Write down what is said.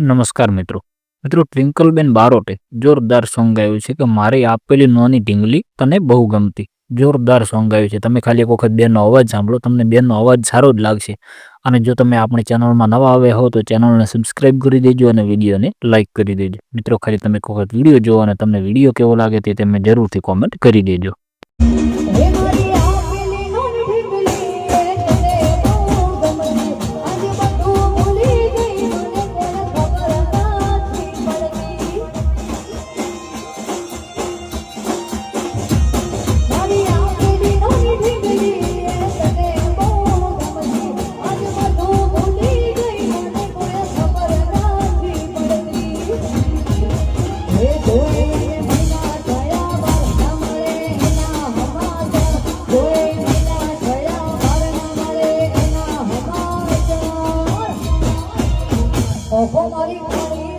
નમસ્કાર મિત્રો. મિત્રો, ટ્વિંકલબેન બારોટે જોરદાર સોંગ ગાયું છે કે મારી આપેલી નોની ઢીંગલી તને બહુ ગમતી. જોરદાર સોંગ ગાયું છે. તમે ખાલી એક વખત બેનનો અવાજ સાંભળો. તમને બેનનો અવાજ સારો જ લાગશે. અને જો તમે આપણી ચેનલમાં નવા આવ્યા હો, તો ચેનલને સબસ્ક્રાઇબ કરી દેજો અને વિડીયોને લાઇક કરી દેજો. મિત્રો, ખાલી તમે એક વખત વીડિયો જુઓ અને તમને વીડિયો કેવો લાગે તે તમે જરૂરથી કોમેન્ટ કરી દેજો. Oh,